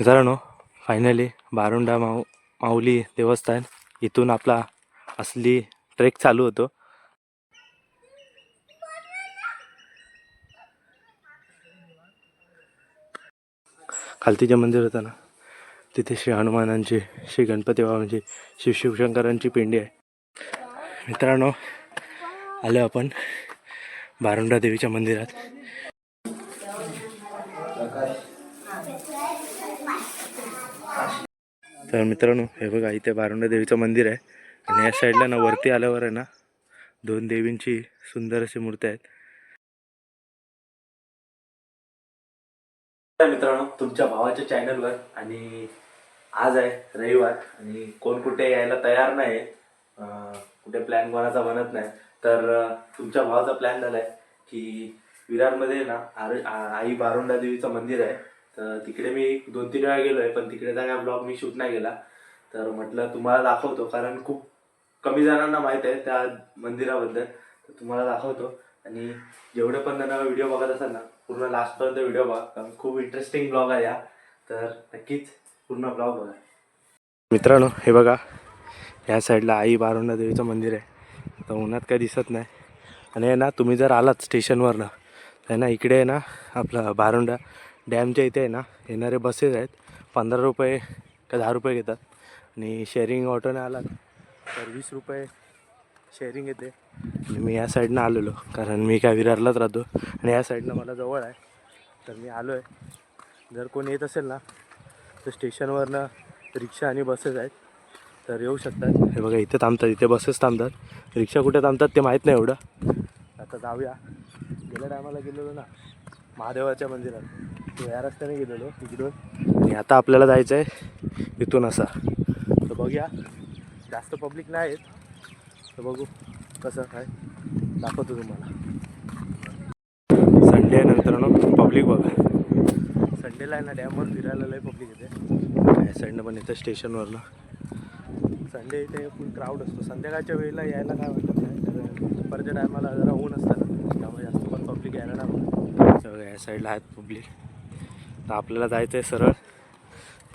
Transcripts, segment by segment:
मित्रांनो फायनली बारुंडा माऊ माऊली देवस्थान इथून आपला असली ट्रेक चालू होतो. खालती जे मंदिर होतं ना तिथे श्री हनुमानांची श्री गणपती बाबांची शिव शिवशंकरांची पिंडी आहे. मित्रांनो आलो आपण बारुंडा देवीच्या मंदिरात. तर मित्रांनो हे बघा इथे बारुंडा देवीचं मंदिर आहे. आणि या साईडला ना वरती आल्यावर आहे ना दोन देवींची सुंदर अशी मूर्ती आहेत. मित्रांनो तुमच्या भावाच्या चॅनलवर आणि आज आहे रविवार आणि कोण कुठे यायला तयार नाही कुठे प्लॅन कोणाचा बनत नाही तर तुमच्या भावाचा प्लॅन झालाय की विरारमध्ये ना आर- आई बारुंडा देवीचं मंदिर आहे. तर तिकडे मी दोन तीन वेळा गेलोय पण तिकडेचा काय ब्लॉग मी शूट नाही केला. तर म्हटलं तुम्हाला दाखवतो कारण खूप कमी जणांना माहीत आहे त्या मंदिराबद्दल. तर तुम्हाला दाखवतो. आणि जेवढे पण जण व्हिडिओ बघत असाल ना पूर्ण लास्टपर्यंत व्हिडिओ बघा. कारण खूप इंटरेस्टिंग ब्लॉग आहे या तर नक्कीच पूर्ण ब्लॉग बघा. मित्रांनो हे बघा. ह्या साईडला आई बारुंडा देवीचं मंदिर आहे. तर उन्हात काही दिसत नाही. आणि आहे ना तुम्ही जर आलात स्टेशनवरनं तर ना इकडे आहे ना आपलं बारुंडा. डॅमच्या इथे आहे ना येणारे बसेस आहेत. पंधरा रुपये का दहा रुपये घेतात. आणि शेअरिंग ऑटोने आला तर वीस रुपये शेअरिंग येते. आणि मी या साईडनं आलेलो कारण मी काय विरारलाच राहतो. आणि या साईडनं मला जवळ आहे. तर मी आलो आहे जर कोणी येत असेल ना तर स्टेशनवरनं रिक्षा आणि बसेस आहेत. तर येऊ शकतात. हे बघा इथे थांबतात इथे बसेस थांबतात. रिक्षा कुठे थांबतात ते माहीत नाही एवढं. आता जाऊया. गेल्या टायमाला गेलेलो ना महादेवाच्या मंदिरात. या रस्त्याने गेलेलो तिकडून. आणि आता आपल्याला जायचं आहे इथून असा. तर बघूया. जास्त पब्लिक नाही आहेत तर बघू कसं काय दाखवतो तुम्हाला. संडे आहे नंतर पब्लिक बघा. संडेला आहे ना डॅमवर फिरायला लय पब्लिक येते. या साईडनं पण येतं स्टेशनवरनं संडे इथे फुल क्राऊड असतो. संध्याकाळच्या वेळेला यायला काय वाटत नाही. कारण दुपारच्या टायमाला जरा ऊन असतं ना. त्यामुळे जास्त पण पब्लिक यायला नाही बघत. या साईडला आहेत पब्लिक तर आपल्याला जायचं आहे सरळ.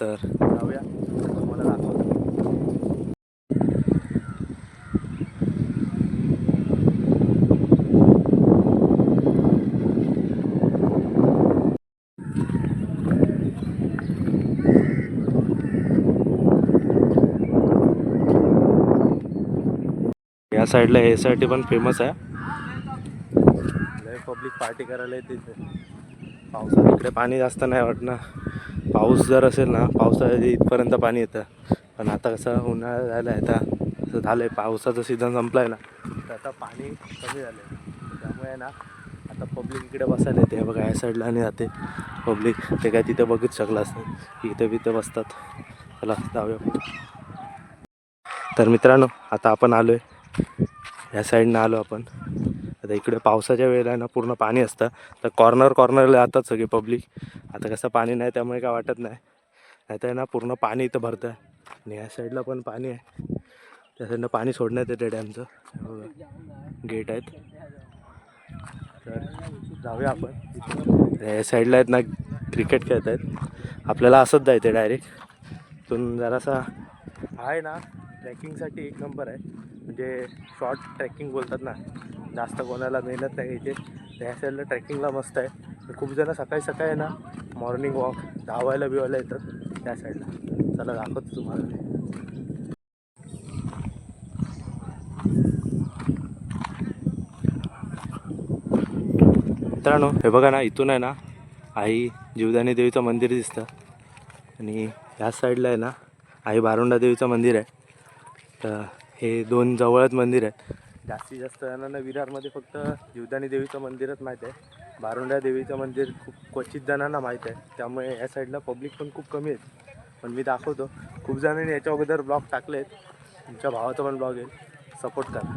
तर जाऊया. तुम्हाला दाखवतो. या साईडला एससाठी टी पण फेमस आहे. लय पब्लिक पार्टी करायला येते इथे. पावसात इकडे पाणी जास्त नाही वाटणार. पाऊस जर असेल ना पावसाळ्यात इथपर्यंत पाणी येतं. पण आता कसं उन्हाळा झाला आहे आता असं झालं आहे पावसाचं सीझन संपला आहे ना. तर आता पाणी कमी झालं आहे त्यामुळे ना आता पब्लिक इकडे बसायला येते. बघा या साईडला आणि जाते. पब्लिक ते काय तिथे बघूच शकलं असतं. इथे बिथे बसतात. चला जाऊया तर मित्रांनो आता आपण आलो आहे ह्या साईडनं आलो आपण. आता इकडे पावसाच्या वेळेला आहे ना पूर्ण पाणी असतं. तर कॉर्नर कॉर्नरला जातात सगळे पब्लिक आता कसं पाणी नाही त्यामुळे काय वाटत नाही. नाहीतर आहे ना पूर्ण पाणी इथं भरतं आणि ह्या साईडला पण पाणी आहे. त्या साईडनं पाणी सोडण्यात येते डॅमचं. गेट आहेत. तर जाऊया आपण. या साईडला आहेत ना क्रिकेट खेळत आहेत. आपल्याला असंच जायचं डायरेक्ट इथून जरासा आहे ना ट्रॅकिंगसाठी एक नंबर आहे. म्हणजे शॉर्ट ट्रॅकिंग बोलतात ना. जास्त कोणाला मेहनत नाही घ्यायची. त्या साईडला ट्रेकिंगला मस्त आहे. खूप जण सकाळी सकाळी आहे ना मॉर्निंग वॉक धावायला बिवायला येतात. त्या साईडला चला दाखवतो तुम्हाला. मित्रांनो हे बघा ना इथून आहे ना आई जीवदानी देवीचं मंदिर दिसतं. आणि ह्या साईडला आहे ना आई बारुंडा देवीचं मंदिर आहे. तर हे दोन जवळच मंदिर आहेत जास्तीत जास्त जणांना विरारमध्ये फक्त जीवदानी देवीचं मंदिरच माहीत आहे. बारुंडा देवीचं मंदिर खूप क्वचित जणांना माहीत आहे. त्यामुळे या साईडला पब्लिक पण खूप कमी आहेत पण मी दाखवतो. खूप जणांनी याच्या अगोदर ब्लॉग टाकले आहेत तुमच्या भावाचा पण ब्लॉग येईल. सपोर्ट करा.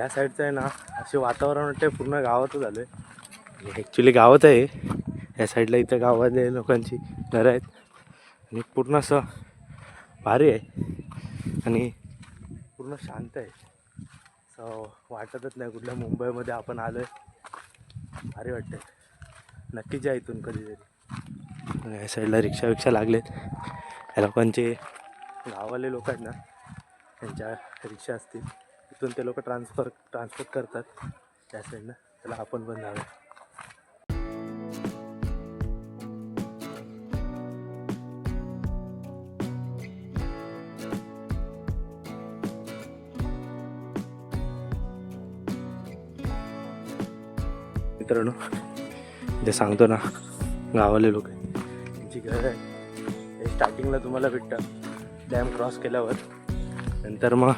या साईडचं आहे ना असे वातावरण वाटते पूर्ण गावातच आलो आहे ॲक्च्युली गावात आहे. या साईडला इथं गावातले लोकांची घरं आहेत. आणि पूर्ण असं भारी आहे. आणि पूर्ण शांत आहे. असं वाटतच नाही कुठल्या मुंबईमध्ये आपण आलो आहे भारी वाटतंय. नक्कीच या इथून कधीतरी. या साईडला रिक्षा विक्षा लागलेत. या लोकांचे गावाले लोक आहेत ना त्यांच्या रिक्षा असतील. तिथून ते लोक ट्रान्सफर ट्रान्सफर करतात. त्या साईडनं त्याला आपण पण जाऊया. मित्रांनो जे सांगतो ना गावाले लोक त्यांची घर आहे. हे स्टार्टिंगला तुम्हाला भेटतं. डॅम क्रॉस केल्यावर. नंतर मग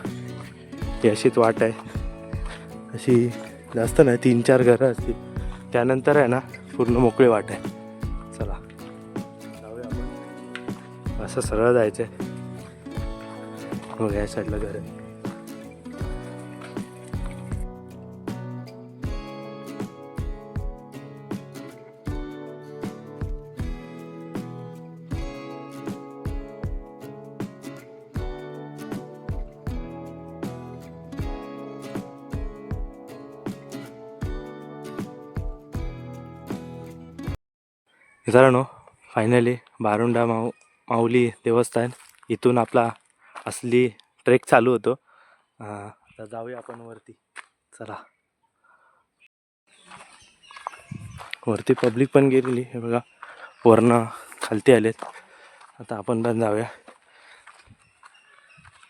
ही अशीच वाट आहे. अशी जास्त नाही तीन चार घरं असतील. त्यानंतर आहे ना पूर्ण मोकळी वाट आहे. चला. जाऊया आपण. असं सरळ जायचं आहे मग या साईडला घर आहे. मित्रांनो हो? फायनली बारुंडा माऊ माऊली देवस्थान इथून आपला असली ट्रेक चालू होतो. आता जाऊया आपण वरती. चला. वरती पब्लिक पण गेलेली हे बघा. वरनं खालती आलेत. आता आपण पण जाऊया.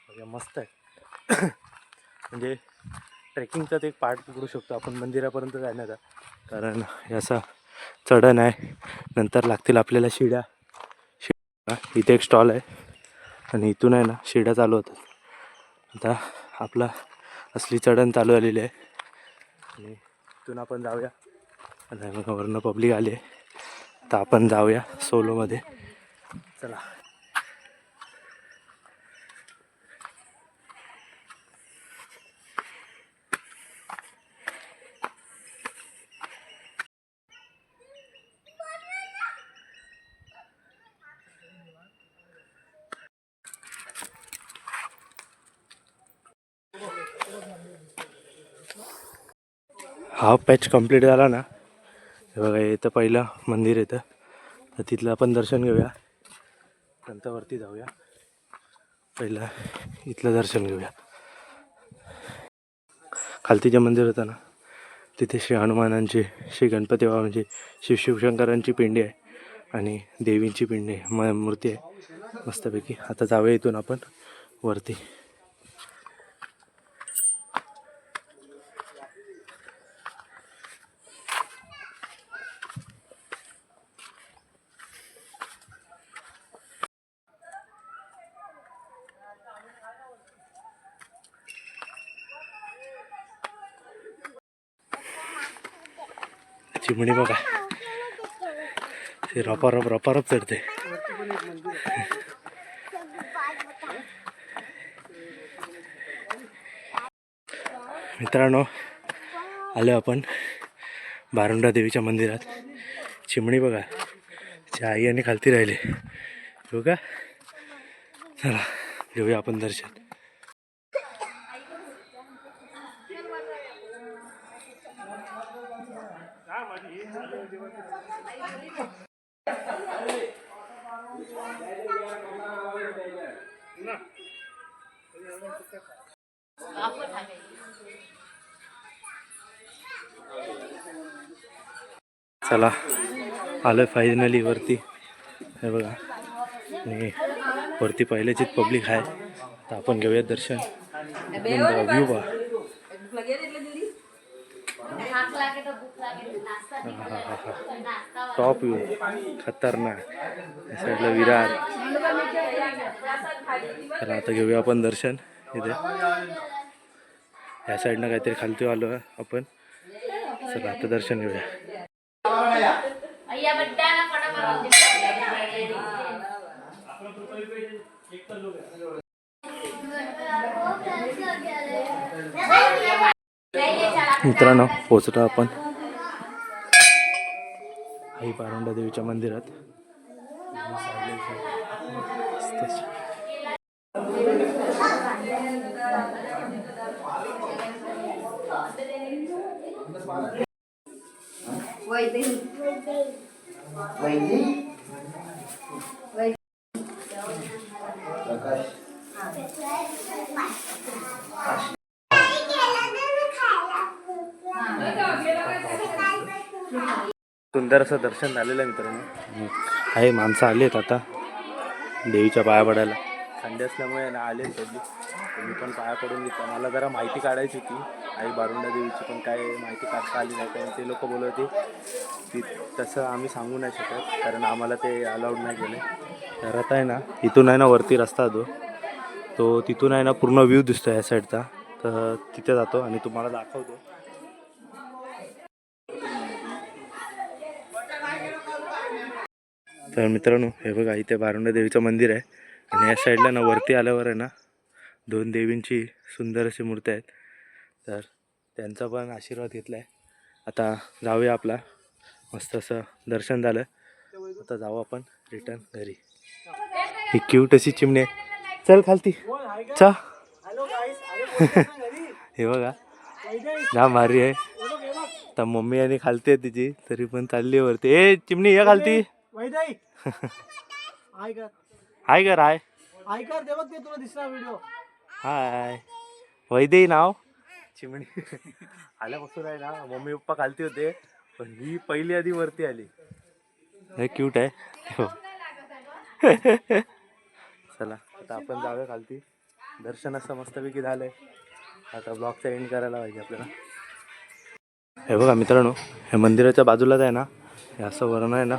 बघा, मस्त आहे. म्हणजे ट्रेकिंगचाच एक पार्ट पकडू शकतो आपण. मंदिरापर्यंत जाण्याचा कारण याचा चढण आहे. नंतर लागतील आपल्याला शिड्या. शिड्या. इथे एक स्टॉल आहे. आणि इथून आहे ना शिड्या चालू होतात. आता आपला असली चढण चालू झालेली आहे. आणि इथून आपण जाऊया. आणि वरनं पब्लिक आली आहे. तर आपण जाऊया सोलोमध्ये चला. हाफ पॅच कंप्लीट झाला ना हे बघा इथं पहिलं मंदिर येतं तर तिथलं आपण दर्शन घेऊया. नंतर वरती जाऊया. पहिलं इथलं दर्शन घेऊया. खालती जे मंदिर होतं ना तिथे श्री हनुमानांची श्री गणपती बाबा म्हणजे शिव शिवशंकरांची पिंडी आहे आणि देवींची पिंडी आहे म मूर्ती आहे. मस्तपैकी. आता जाऊया इथून आपण. वरती. चिमणी बघा. ते रपारप रपारप चढते. मित्रांनो आलो आपण बारुंडा देवीच्या मंदिरात. चिमणी बघा. च्या आई आणि खालती राहिले. हो का? चला घेऊया आपण दर्शन. चला आलं फायनली वरती. हे बघा. आणि वरती पहिल्याचीच पब्लिक आहे. तर आपण घेऊया दर्शन. व्ह्यू बा टॉप व्ह्यू खतरनाक. या साईडला विरार. तर आता घेऊया आपण दर्शन. इथे. या साईडनं काहीतरी खालती आलो आपण. चला आता दर्शन घेऊया. मित्रांनो पोचलो आपण. आई पारोंडा देवीच्या मंदिरात. सुंदर असं दर्शन झालेलं आहे मित्रांनो. आहे माणसं आली आहेत आता. देवीच्या पाया पडायला. थंडी असल्यामुळे ना आले त्यांनी मी पण पाया पडून घेतला मला जरा माहिती काढायची होती. आई बारुंडा देवीची पण काय माहिती काढता आली नाही. कारण ते लोक बोलत होते की तसं आम्ही सांगू नाही शकत कारण आम्हाला ते अलाउड नाही केलं तर आहे ना इथून आहे ना वरती रस्ता तो. तो तिथून आहे ना पूर्ण व्ह्यू दिसतो या साईडचा तर तिथे जातो आणि तुम्हाला दाखवतो. तर मित्रांनो हे बघा इथे बारुंडा देवीचं मंदिर आहे. आणि या साईडला ना वरती आल्यावर आहे ना दोन देवींची सुंदर अशी मूर्ती आहेत. तर त्यांचा पण आशीर्वाद घेतला आहे आता जाऊया आपला. मस्त असं दर्शन झालं. आता जाऊ आपण रिटर्न घरी. ही क्यूट अशी चिमणी आहे. चल खालती. चा. हे बघा. जाम भारी आहे. आता मम्मी आणि खालती आहे तिची तरी पण चालली आहे वरती. ए चिमणी ये खालती. हाय कर हाय. ऐकर ते बघ ते तुला दिसणार व्हिडिओ हाय. वैदेही नाव? चिमणी. आल्यापासून आहे ना मम्मी पप्पा खालती होते पण ही पहिली आधी वरती आली. हे क्यूट आहे. हो. चला आता आपण जाऊया खालती. दर्शन असं मस्तपैकी झालंय. आता ब्लॉगचा एंड करायला पाहिजे आपल्याला. हे बघा मित्रांनो हे मंदिराच्या बाजूलाच आहे ना हे असं वरण आहे ना.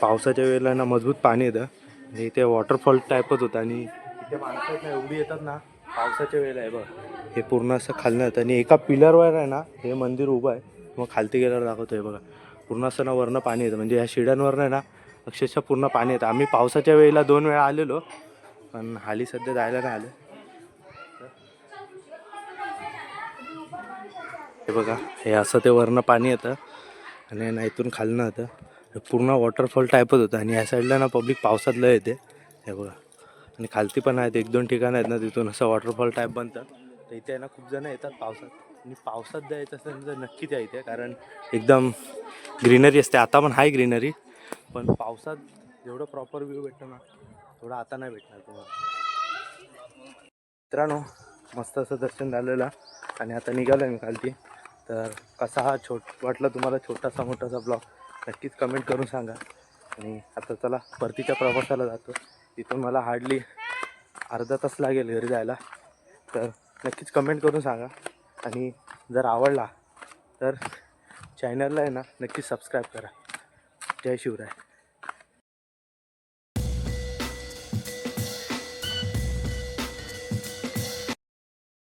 पावसाच्या वेळेला ना मजबूत पाणी येतं. आणि इथे वॉटरफॉल टाईपच होतं आणि इथे माणसं एवढी येतात ना पावसाच्या वेळेला आहे बघ. हे पूर्ण असं खालनं येतं. आणि एका पिलरवर आहे ना हे मंदिर उभं आहे. मग खालती गेल्यावर दाखवतो आहे बघा. पूर्ण असं ना वरनं पाणी येतं. म्हणजे ह्या शिड्यांवरनं आहे ना अक्षरशः पूर्ण पाणी येतं. आम्ही पावसाच्या वेळेला दोन वेळा आलेलो पण हाली सध्या जायला नाही आलं. हे बघा हे असं ते वरनं पाणी येतं आणि ना इथून खालनं होतं पूर्ण वॉटरफॉल टाईपच होतं. आणि या साईडला ना पब्लिक पावसात लय येते. हे बघा. आणि खालती पण आहेत. एक दोन ठिकाणं आहेत ना तिथून असं वॉटरफॉल टाईप बनतात तर इथे आहे ना खूप जण येतात पावसात. आणि पावसात जायचं असेल तर नक्कीच या इथे. कारण एकदम ग्रीनरी असते. आता पण आहे ग्रीनरी पण पावसात जेवढं प्रॉपर व्ह्यू भेटतो ना तेवढं आता नाही भेटणार तुम्हाला. मित्रांनो मस्त असं दर्शन झालेलं. आणि आता निघालो आहे मी खालती. तर कसा हा छोट वाटला तुम्हाला छोटासा मोठासा ब्लॉग नक्कीच कमेंट करून सांगा. आणि आता चला परतीच्या प्रवासाला जातो. तिथून मला हार्डली अर्धा तास लागेल घरी जायला. तर नक्कीच कमेंट करून सांगा. आणि जर आवडला तर चॅनलला आहे ना नक्कीच सबस्क्राईब करा. जय शिवराय.